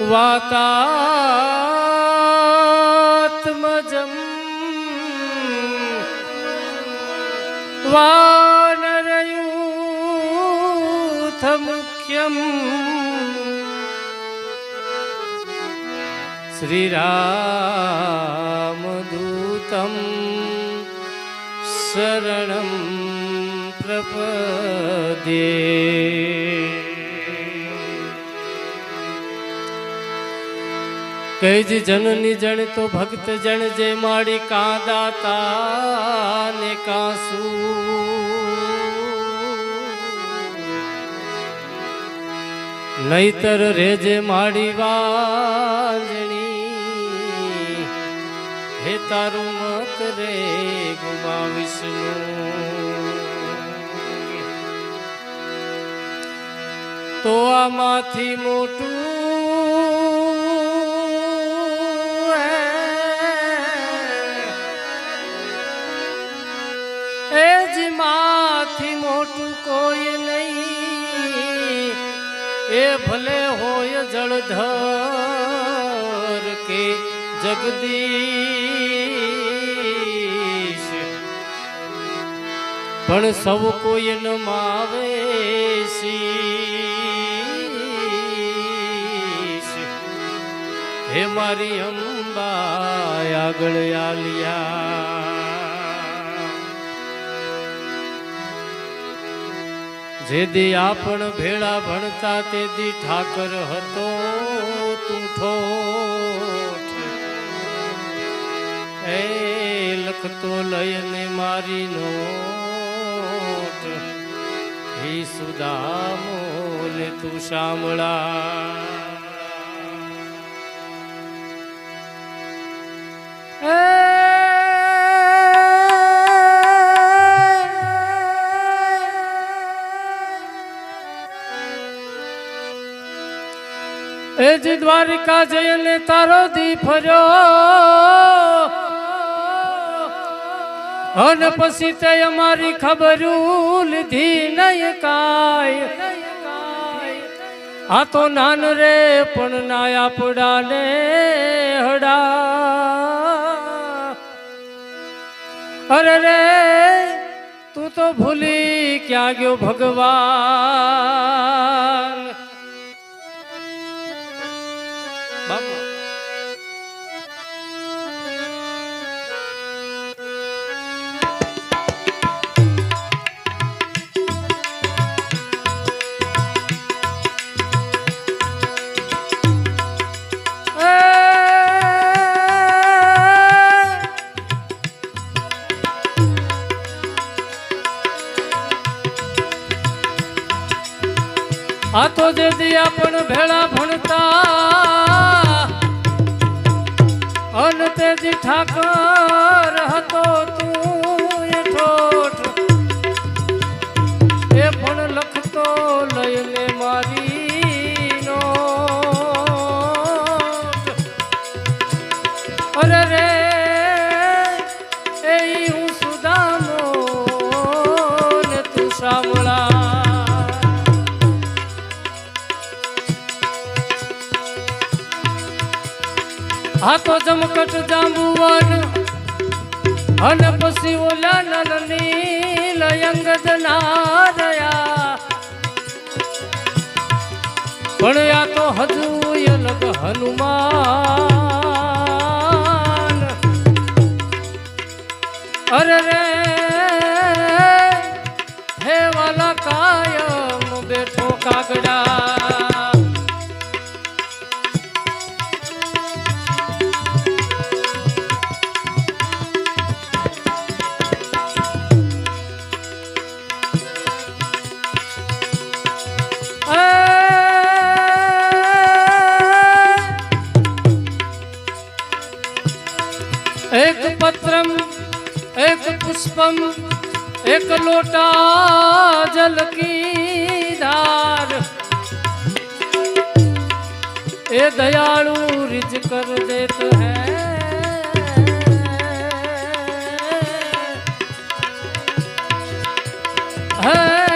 वातात्मजम् वानरयूथमुख्यम् श्रीरामदूतं शरणं प्रपदे। કૈજ જનની જણ તો ભક્ત જણ જે માડી કાંદાતા ને કાસુ. નહીતર રેજે માડી વાંજણી, હે તારું મત રે ગુમાવીશનું તો આમાંથી મોટું માંથી મોટું કોઈ નહીં. એ ભલે હોય જળધર કે જગદીશ. પણ સૌ કોઈ ન માવે. હે મારી અંબા આગળ આલિયા. જે દી આપણ ભેળા ભણતા તેદી ઠાકર હતો તું ઠોઠ. એ લખતો લયને મારી નોટ. હે સુદામો તું શામળા. એ દ્વારિકા જઈને તારો દી ફર્યો અને પછી તે અમારી ખબર લીધી નહીં કાય આ તો નાન રે, પણ ના આપડા ને હડા. અરે રે, તું તો ભૂલી ક્યાં ગયો ભગવાન? આ તો જે દિયા પણ ભેળા ભણતા. અન તેજી ઠાકર જમકટ જાંબુવન. અન પછી ઓલા નલની લયંગદ એકમ એક લોટા જલકી ધાર એ દયાળુ રિજ કર દેત હૈ. Hey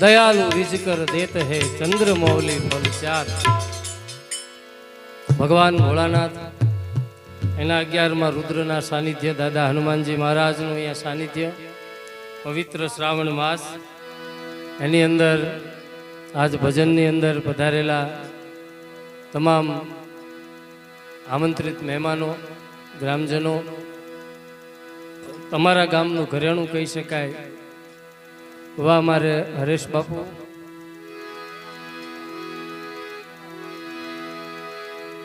દયાલુ રીજકર દેત હે ચંદ્ર મૌલી ફલ ચાર ભગવાન ભોળાનાથ એના અગિયારમાં રુદ્રના સાનિધ્ય, દાદા હનુમાનજી મહારાજનું અહીંયા સાનિધ્ય, પવિત્ર શ્રાવણ માસ. એની અંદર, આજ ભજનની અંદર પધારેલા તમામ આમંત્રિત મહેમાનો, ગ્રામજનો, તમારા ગામનું ઘરેણું કહી શકાય એવા મારે હરેશ બાપુ.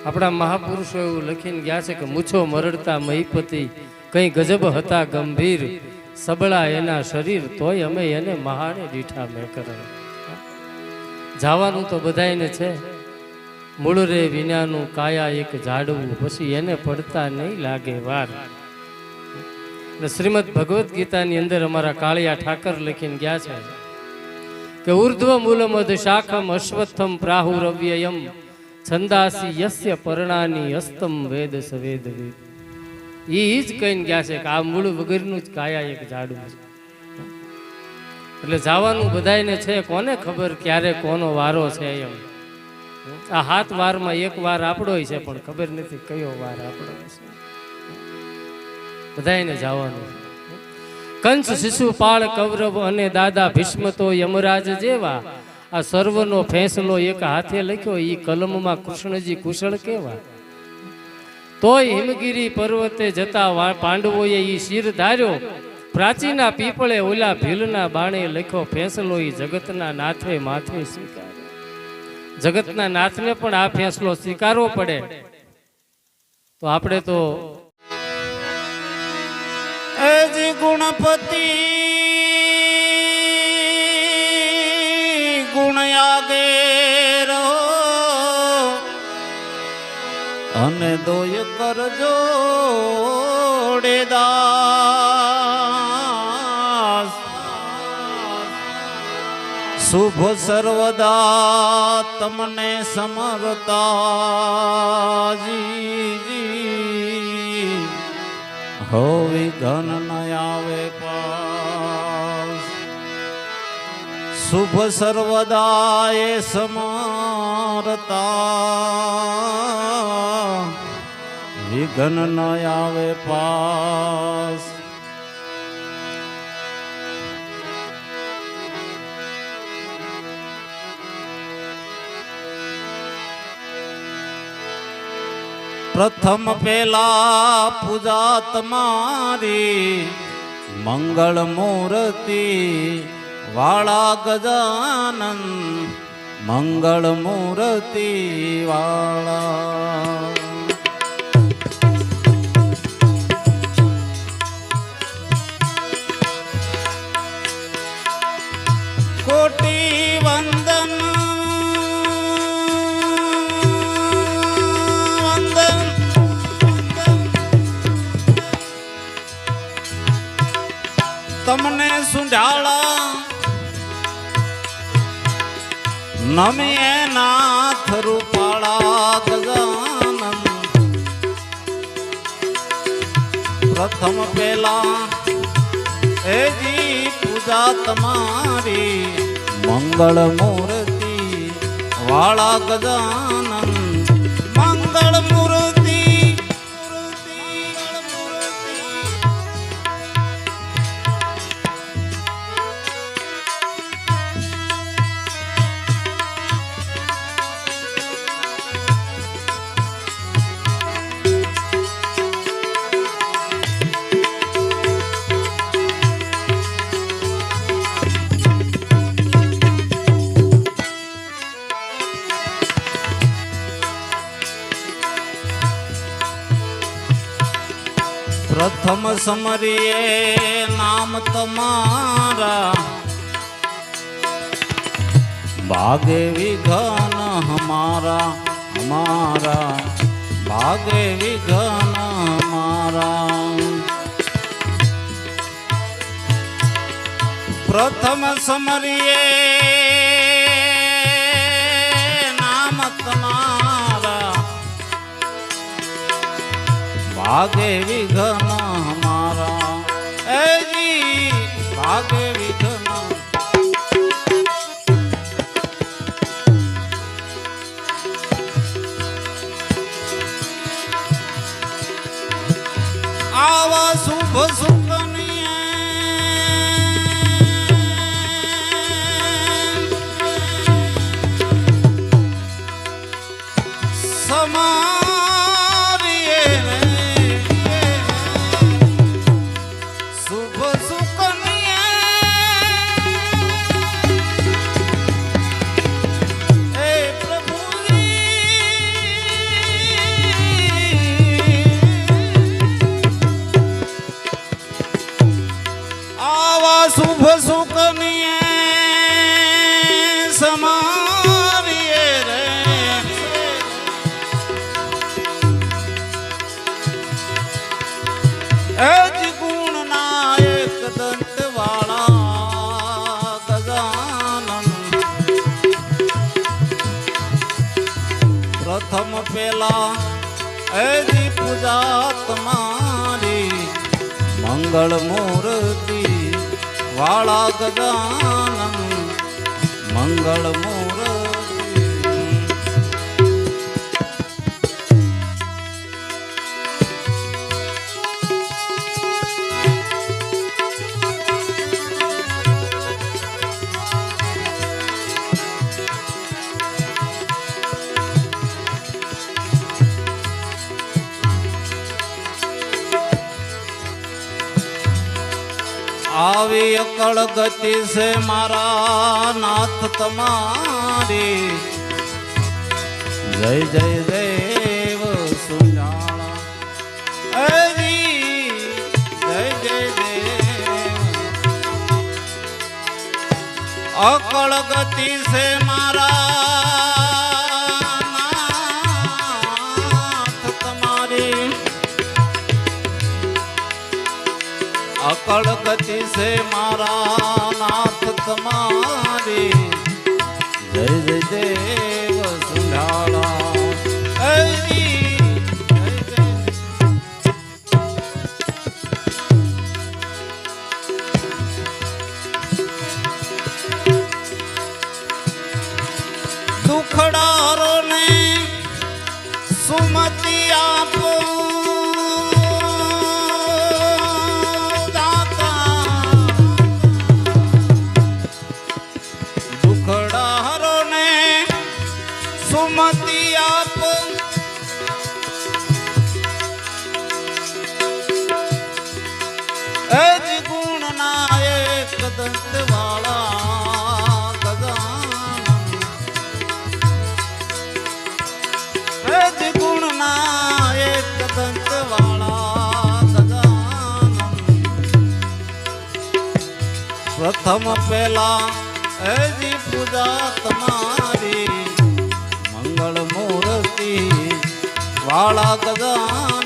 આપણા મહાપુરુષો એવું લખીને ગયા છે કે મૂછો મરડતા મહીપતિ, કઈ ગજબ હતા ગંભીર, સબળા એના શરીર, તોય અમે એને મહાને દીઠા મેં કરે જવાનું તો બધાયને છે. મૂળ રે વિનાનું કાયા એક ઝાડવું પછી એને પડતા નહીં લાગે વાર. એટલે શ્રીમદ ભગવદ્ ગીતાની અંદર અમારા કાળિયા ઠાકર લખીને ગયા છે કે ઉર્ધ્વ મૂલમદ શાખમ અશ્વત્થમ પ્રાહુરવ્યયમ છંદાસી યસ્ય પરણાની અસ્તમ વેદ સવેદ વેદ એ જ કહીને ગયા છે કે આ મૂળ વગરનું જ કાયા એક ઝાડું છે. એટલે જવાનું બધાયને છે, કોને ખબર ક્યારે કોનો વારો છે એમ? આ હાથ વારમાં એક વાર આપણો છે, પણ ખબર નથી કયો વાર આપણો છે. બધાયને જવાનું. કંસ શિશુપાળ કૌરવ અને દાદા ભીષ્મ તો યમરાજ જેવા. આ સર્વનો ફેંસલો એક હાથે લખ્યો એ કલમમાં કૃષ્ણજી કુશળ કેવા. તોય હિમગીરી પર્વતે જતા પાંડવોએ એ શિર ધાર્યો. પ્રાચીના પીપળે ઓલા ભીલના બાણે લખ્યો, ફેંસલો એ જગતના નાથે માથે સ્વીકાર જગતના નાથને પણ આ ફેંસલો સ્વીકારવો પડે. તો આપણે તો ગુણપતિ. ગુણ આગે રહો. અને દોય કરજો દાસ શુભ સર્વદા તમને સમરતાજી જી. હો વિઘન ન આવે પાસ. શુભ સર્વદા એ સમારતા. વિઘન ન આવે પાસ. પ્રથમ પેલા પૂજા તમારી મંગળ મૂર્તિ વાળા ગજાનંદ મંગળ મૂર્તિ વાળા તમને નમે નાથ રૂપાળા ગજાનન. પ્રથમ પેલા એજી પૂજા તમારી મંગળ મૂર્તિ વાળા ગજાનન. પ્રથમ સમરીએ નામ તમારા. ભાગે વિઘન હમારા હમારા ભાગે વિઘન હમારા પ્રથમ સમરીએ ભાગે વિઘન મારા. એ જી ભાગે વિઘન. આવા શુભ શુભ શુભ સુકન્યે સમારીએ રે. એજ ગુણ નાયક દંત વાળા ગજાનન. પ્રથમ પેલા એજી પૂજા તમારી મંગળ મૂર્તિ વાળા ગજાનન મંગળ આવી અકળ ગતિ છે મારા નાથ તમારી. જય જય, દેવ સુજાણા જય જય, દેવ. અકળ ગતિ છે મારા ગતિ છે મારા નાથ તમારી. જય જય દેવ સુંઢાળા. પ્રથમ પેલા એજી પૂજા તમારી મંગળ મૂર્તિ વાળા ગજાનન